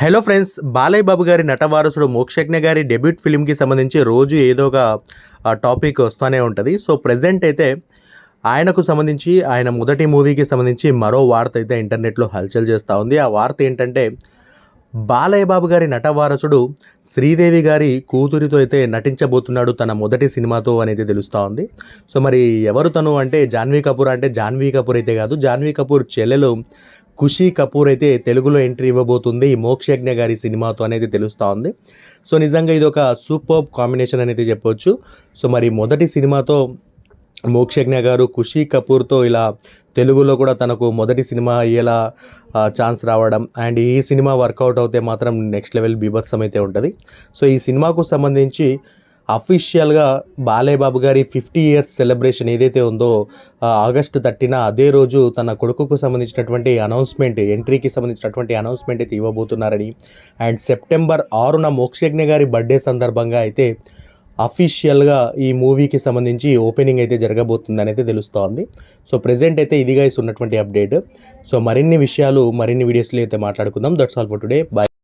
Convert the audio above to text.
Hello friends Balayya Babu గారి నటవారసుడు మోక్షజ్ఞ గారి debut ఫిలింకి సంబంధించి రోజు ఏదో ఒక టాపిక్ వస్తూనే ఉంటుంది. సో ప్రజెంట్ అయితే ఆయనకు సంబంధించి ఆయన మొదటి మూవీకి సంబంధించి మరో వార్త అయితే ఇంటర్నెట్లో హల్చల్ చేస్తూ ఉంది. ఆ వార్త ఏంటంటే బాలయ్య బాబు గారి నటవారసుడు శ్రీదేవి గారి కూతురితో అయితే నటించబోతున్నాడు తన మొదటి సినిమాతో అనేది తెలుస్తూ ఉంది. సో మరి ఎవరు తను అంటే జాన్వీ కపూర్ అంటే జాన్వీ కపూర్ అయితే కాదు. జాన్వీ కపూర్ చెల్లెలు ఖుషీ కపూర్ అయితే తెలుగులో ఎంట్రీ ఇవ్వబోతుంది. ఈ మోక్షజ్ఞ గారి సినిమాతో అనేది తెలుస్తూ ఉంది. సో నిజంగా ఇది ఒక సూపర్ కాంబినేషన్ అనేది చెప్పొచ్చు. సో మరి మొదటి సినిమాతో మోక్షజ్ఞ గారు ఖుషీ కపూర్తో ఇలా తెలుగులో కూడా తనకు మొదటి సినిమా అయ్యేలా ఛాన్స్ రావడం అండ్ ఈ సినిమా వర్కౌట్ అవుతే మాత్రం నెక్స్ట్ లెవెల్ బీభత్సం అయితే ఉంటుంది. సో ఈ సినిమాకు సంబంధించి అఫీషియల్గా బాలయ్యబాబు గారి ఫిఫ్టీ ఇయర్స్ సెలబ్రేషన్ ఏదైతే ఉందో ఆగస్టు థర్టీన అదే రోజు తన కొడుకుకు సంబంధించినటువంటి అనౌన్స్మెంట్ ఎంట్రీకి సంబంధించినటువంటి అనౌన్స్మెంట్ అయితే ఇవ్వబోతున్నారని. అండ్ సెప్టెంబర్ ఆరున మోక్షజ్ఞ గారి బర్త్డే సందర్భంగా అయితే అఫీషియల్గా ఈ మూవీకి సంబంధించి ఓపెనింగ్ అయితే జరగబోతుందని అయితే తెలుస్తోంది. సో ప్రెజెంట్ అయితే ఇదిగా ఉన్నటువంటి అప్డేట్. సో మరిన్ని విషయాలు మరిన్ని వీడియోస్లో అయితే మాట్లాడుకుందాం. That's all for today bye